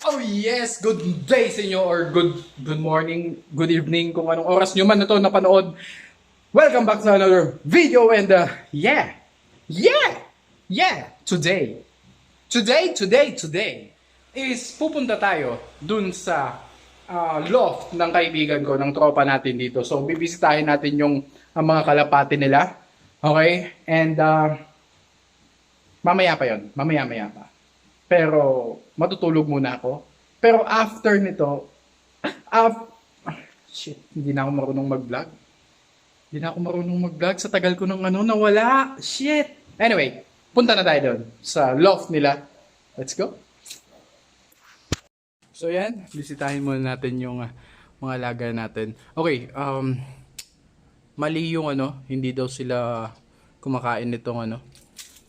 Oh yes, good day sa inyo or good good morning, good evening kung anong oras nyo man na to napanood. Welcome back sa another video and uh, yeah, yeah, yeah, today, today, today, today is pupunta tayo dun sa uh, loft ng kaibigan ko, ng tropa natin dito. So bibisitahin natin yung ang mga kalapati nila. Okay? And uh, mamaya pa yon mamaya maya pa. Pero matutulog muna ako. Pero after nito, af shit, hindi na ako marunong mag-vlog. Hindi na ako marunong mag-vlog sa tagal ko ng ano, nawala. Shit. Anyway, punta na tayo doon sa loft nila. Let's go. So yan, bisitahin muna natin yung ah, mga alaga natin. Okay, um, mali yung ano, hindi daw sila kumakain nitong ano.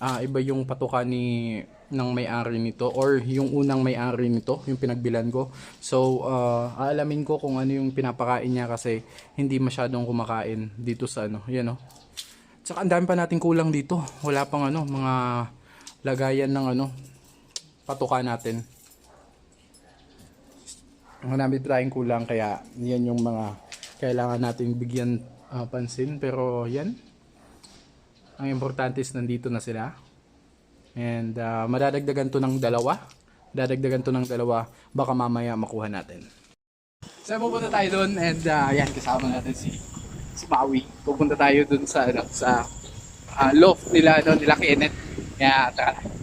Ah, iba yung patuka ni ng may-ari nito or yung unang may-ari nito, yung pinagbilan ko. So, ah, aalamin ko kung ano yung pinapakain niya kasi hindi masyadong kumakain dito sa ano, yan oh. Tsaka ang dami pa nating kulang dito. Wala pang ano, mga lagayan ng ano, patuka natin. Marami tayong kulang kaya yan yung mga kailangan nating bigyan ah, pansin pero yan ang importante is nandito na sila and ah, madadagdagan to ng dalawa. Dadagdagan to ng dalawa. Baka mamaya makuha natin. So pupunta tayo doon and ah, yan kasama natin si si Maui. Pupunta tayo doon sa ano, sa ah, loft nila ano, nila Kenneth kaya tara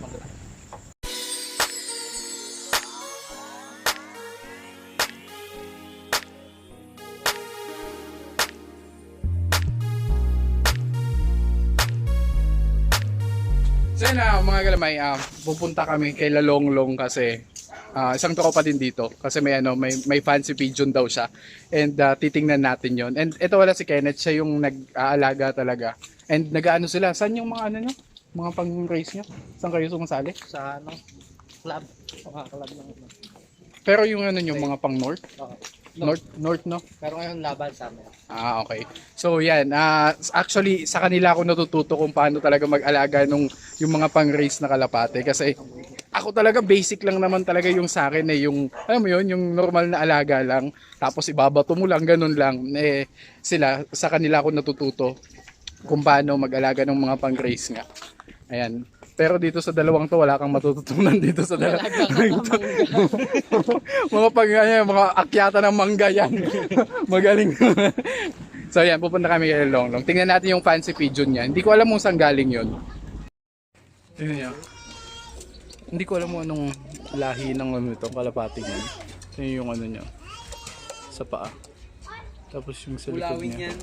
So yun na mga galamay, ah, pupunta kami kay Lalonglong kasi ah, isang tropa din dito. Kasi may ano may may fancy pigeon daw siya. And ah, titingnan natin yon and ito wala si Kenneth siya yung nag-aalaga talaga. And nag-ano sila saan yung mga ano nyo mga pang race nyo saan kayo sumasali? Sa ano, club. Mga club ng ano. pero yung ano nyo mga pang north? Oo. North north no Pero ngayon laban sa amin. Ah, okay. So, yan. ah actually, sa kanila ako natututo kung paano talaga mag-alaga nung yung mga pang-race na kalapate. Kasi ako talaga basic lang naman talaga yung sa akin eh. Yung, alam mo yun, yung normal na alaga lang. Tapos ibabato mo lang, ganun lang. Eh, sila, sa kanila ako natututo kung paano mag-alaga ng mga pang-race nga. Ayan. Pero dito sa dalawang to, wala kang matututunan dito sa dalawang mga pag ano, mga akyata ng mangga yan. Magaling. so yan, pupunta kami kay Longlong. Tingnan natin yung fancy pigeon niya. Hindi ko alam kung saan galing yun. Tingnan niya. Hindi ko alam kung anong lahi ng ano ito, kalapati niya. Tingnan yung ano niya. Sa paa. Tapos yung sa likod Ulawin niya. yan.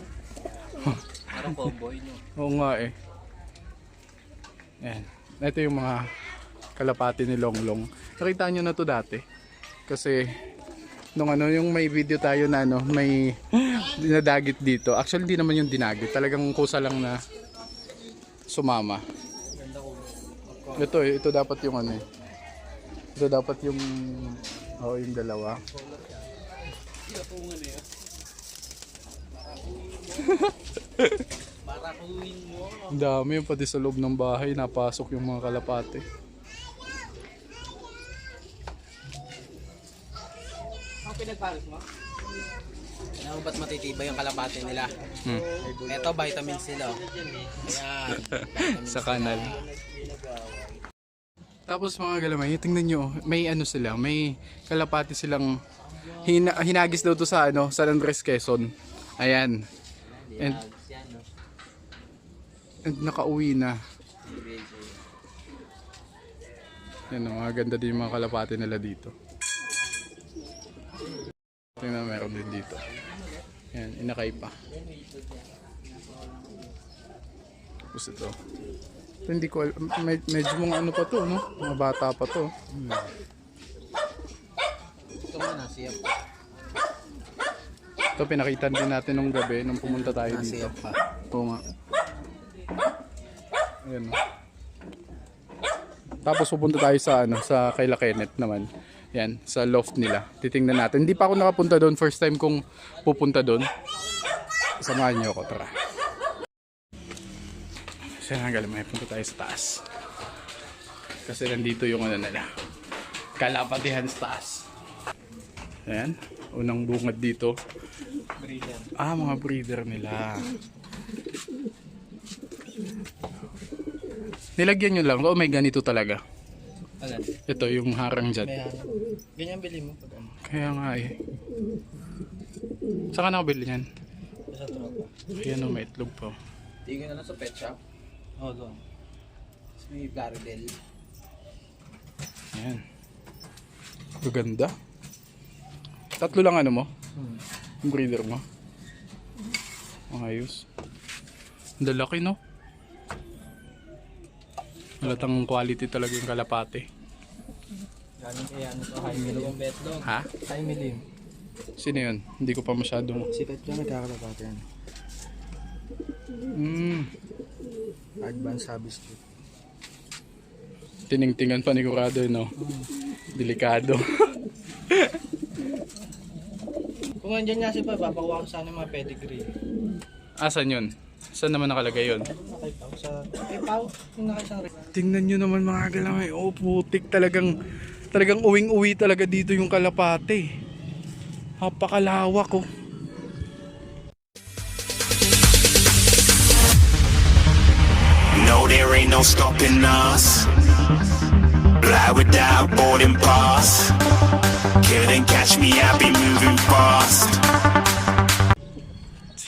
Parang cowboy nyo. Oo nga eh. Yan. Ito yung mga kalapati ni Longlong. Nakita nyo na to dati. Kasi nung ano yung may video tayo na ano, may dinadagit dito. Actually hindi naman yung dinagit. Talagang kusa lang na sumama. Ito eh, ito dapat yung ano eh. Ito dapat yung oh, yung dalawa. Para kuwin mo. Ang dami yung pati sa loob ng bahay napasok yung mga kalapate. Ang pinagpalit mo? Alam mo ba't matitibay yung kalapate nila? Hmm. Ito, vitamin sila. Ayan. sa kanal. Tapos mga galamay, tingnan nyo, may ano sila, may kalapati silang hina, hinagis daw to sa ano, San Andres Quezon. Ayan. And, and nakauwi na. Yan, oh, mga ganda din yung mga kalapati nila dito. Tingnan meron din dito. Yan, inakay pa. Tapos ito. Ito hindi ko alam. Med- medyo mga ano pa to, no? Mga bata pa to. Ito muna, siyap. Ito pinakita din natin nung gabi nung pumunta tayo dito. Siyap pa. Ito nga. Ayan. Tapos pupunta tayo sa ano, sa kay La Kenneth naman. Yan, sa loft nila. Titingnan natin. Hindi pa ako nakapunta doon. First time kong pupunta doon. Samahan niyo ako, tara. Kasi nga galing, may punta tayo sa taas. Kasi nandito yung ano nila. Kalapatihan stars. Ayan. Unang bungad dito. Breeder. Ah, mga breeder nila. Nilagyan nyo lang. O may ganito talaga. Alam. Ito yung harang dyan. May ano. Ganyan bili mo pag ano. Kaya nga eh. Saan ka nakabili yan? Sa tropa. Ayan o, may itlog pa. Tingin na lang sa pet shop. Oo, doon. Tapos may Claribel. Ayan. Maganda. Tatlo lang ano mo? Hmm. Yung breeder mo? Ayos. Ang lalaki no? Halatang quality talaga yung kalapate. Galing kaya ano to, high milim yung bet dog. Ha? High milim. Sino yun? Hindi ko pa masyadong... Sikat ka, nagkakalapate yan. Mm, Advanced Habits Street. tiningtingan panigurado yun no? Delikado. Kung nandyan nga si Pa, papakuha ko sana yung mga pedigree. Asan yun? Saan naman nakalagay yun? Nakay Pao sa... Kay Pao, yung nakaisang rin. Tingnan nyo naman mga galamay. Oh, putik talagang talagang uwing-uwi talaga dito yung kalapate. Napakalawak oh. No, there ain't no stopping us. Fly without boarding pass. Couldn't catch me, I be moving fast.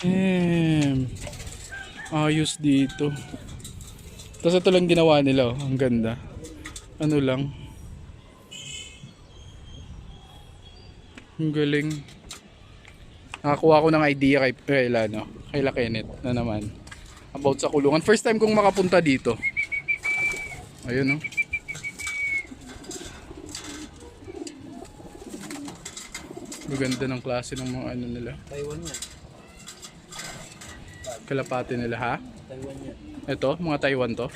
Damn. Ayos dito. Tapos ito lang ginawa nila oh. Ang ganda. Ano lang. Ang galing. Nakakuha ko ng idea kay Kayla, no? Kayla Kenneth na naman. About sa kulungan. First time kong makapunta dito. Ayun, no? Maganda ng klase ng mga ano nila. Taiwan yan. Kalapate nila, ha? Taiwan yan. Ito, mga Taiwan to.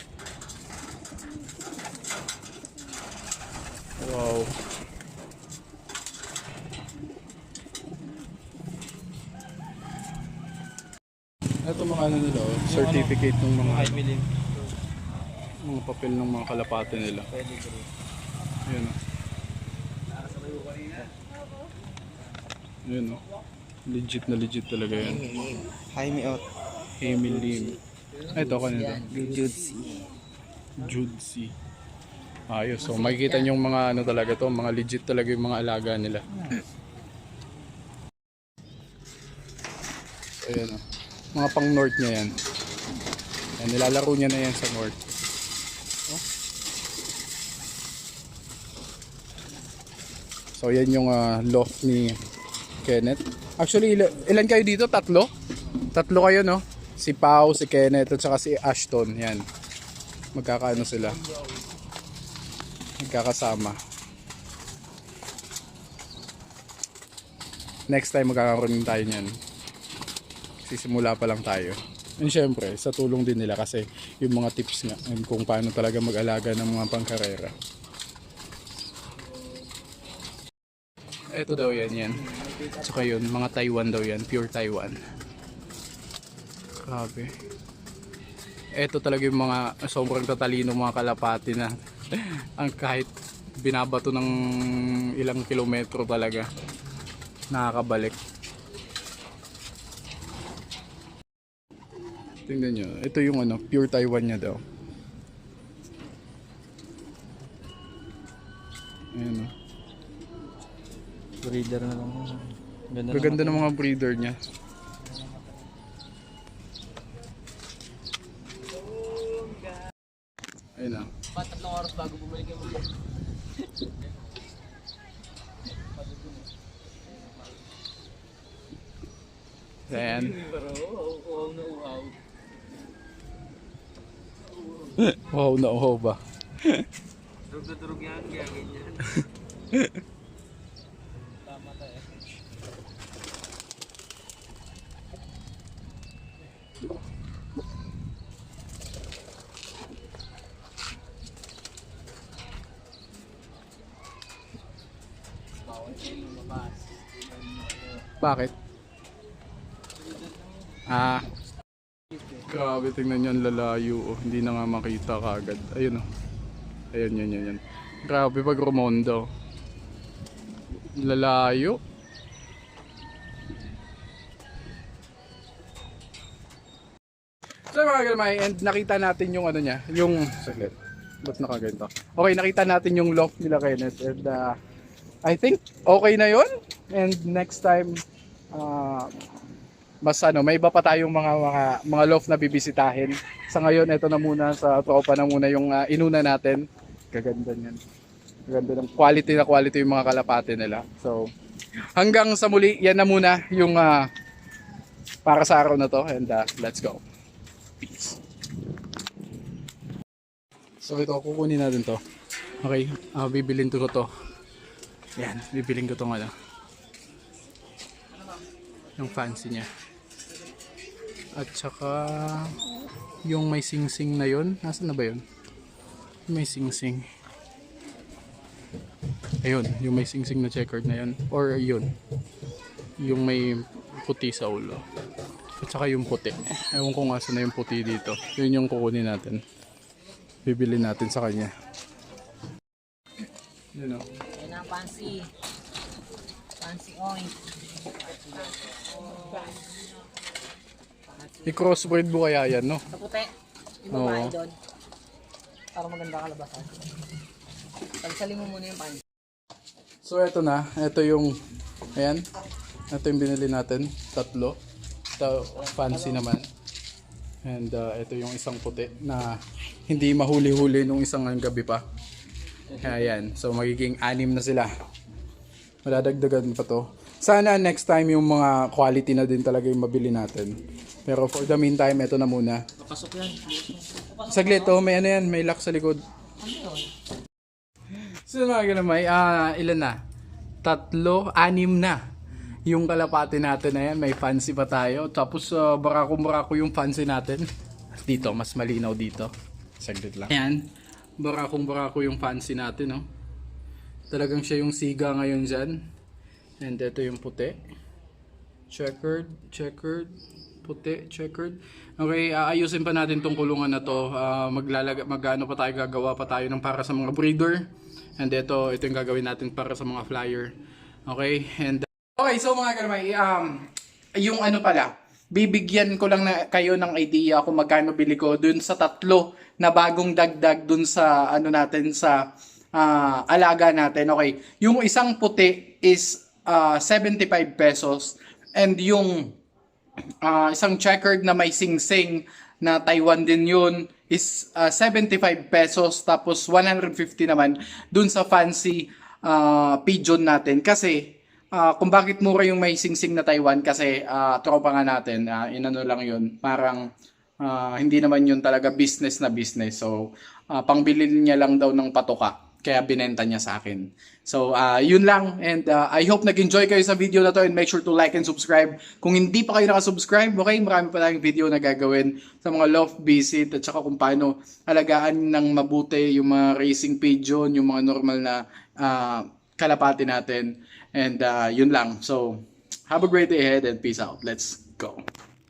Wow. Ito mga ano nila, oh, certificate ng mga mga papel ng mga kalapate nila. Pedigree. Ayun oh. Ayun oh. Legit na legit talaga yan. Jaime Ot. Emil Lim. Ito kanina. Jujutsu. Judsi. Ayos. So makikita niyo yung mga ano talaga to, mga legit talaga yung mga alaga nila. So, ayan oh. Mga pang north niya yan. Ayan, nilalaro niya na yan sa north. Oh. So yan yung ah, loft ni Kenneth. Actually, ila- ilan kayo dito? Tatlo? Tatlo kayo, no? Si Pau, si Kenneth, at saka si Ashton. Yan. Magkakaano sila. Magkakasama. Next time magkakaroon tayo niyan. Sisimula pa lang tayo. And syempre, sa tulong din nila kasi yung mga tips nga kung paano talaga mag-alaga ng mga pangkarera. Ito daw yan yan. Tsaka yun, mga Taiwan daw yan. Pure Taiwan. Grabe. Ito talaga yung mga sobrang tatalino mga kalapati na ang kahit binabato ng ilang kilometro talaga nakakabalik. Tingnan nyo. Ito yung ano, pure Taiwan niya daw. Ayan o. Breeder na lang. Ganda Gaganda ng mga breeder niya. Ayun na. Pa, tatlong oras bago bumalik yung mga. Ayan. Pero, uhaw na uhaw. Wow na wow ba? Durog na durog yan, kaya ganyan. Tama tayo. Bakit? Ah. Grabe, tingnan yan lalayo. Oh. Hindi na nga makita kagad. Ayun oh. Ayun, yan, yan, yan. Grabe pag rumondo. Lalayo. So mga galmay, and nakita natin yung ano niya, yung, saglit, ba't nakaganto? Okay, nakita natin yung loft nila Kenneth, and uh, I think okay na yon and next time, uh, mas ano, may iba pa tayong mga, mga, mga loft na bibisitahin. Sa ngayon, ito na muna, sa tropa na muna yung uh, inuna natin. Gaganda niyan. Ganda ng quality na quality yung mga kalapate nila. So, hanggang sa muli, yan na muna yung uh, para sa araw na to. And uh, let's go. Peace. So ito, kukunin natin to. Okay, uh, bibilin ko to. Yan, bibilin ko tong ano. Yung fancy niya. At saka yung may sing-sing na yun. Nasaan na ba yun? May sing-sing. Ayun, yung may sing-sing na checkered na yun. Or yun. Yung may puti sa ulo. At saka yung puti. Ewan ko nga saan na yung puti dito. Yun yung kukunin natin. Bibili natin sa kanya. Yun o. Yan ang fancy. Fancy oink. I-crossbreed mo kaya yan, no? Sa puti. Yung babae Oo. doon. Para maganda kalabasan. Tagsalin mo muna yung fancy. So eto na, eto yung ayan. Ito yung binili natin, tatlo. Ito, fancy naman. And uh, ito yung isang puti na hindi mahuli-huli nung isang gabi pa. Ayan, so magiging anim na sila. Madadagdagan pa to. Sana next time yung mga quality na din talaga yung mabili natin. Pero for the meantime, ito na muna. Papasok yan. Saglit, oh, may ano yan, may lock sa likod. So mga ganun, may ah, ilan na? Tatlo, anim na. Yung kalapati natin na yan, may fancy pa tayo. Tapos uh, barako-barako yung fancy natin. Dito, mas malinaw dito. Saglit lang. Ayan, barakong-barako yung fancy natin, no? Talagang siya yung siga ngayon dyan. And ito yung puti. Checkered, checkered, puti, checkered. Okay, aayusin pa natin tong kulungan na to. Ah, maglalaga, magano pa tayo, gagawa pa tayo ng para sa mga breeder. And ito, ito yung gagawin natin para sa mga flyer. Okay, and Okay, so mga karmay, um, yung ano pala, bibigyan ko lang na kayo ng idea kung magkano bili ko dun sa tatlo na bagong dagdag dun sa ano natin sa ah, alaga natin. Okay, yung isang puti is ah, 75 pesos. And yung ah, isang checkered na may sing-sing na Taiwan din yun is ah, 75 pesos. Tapos 150 naman dun sa fancy ah, pigeon natin. Kasi ah, kung bakit mura yung may sing-sing na Taiwan kasi ah, tropa nga natin ah, inano lang yun parang ah, hindi naman yun talaga business na business. So ah, pangbili niya lang daw ng patoka kaya binenta niya sa akin. So, ah, yun lang. And ah, I hope nag-enjoy kayo sa video na to and make sure to like and subscribe. Kung hindi pa kayo nakasubscribe, okay, marami pa tayong video na gagawin sa mga loft visit at saka kung paano alagaan ng mabuti yung mga racing pigeon, yung mga normal na ah, kalapati natin. And ah, yun lang. So, have a great day ahead and peace out. Let's go.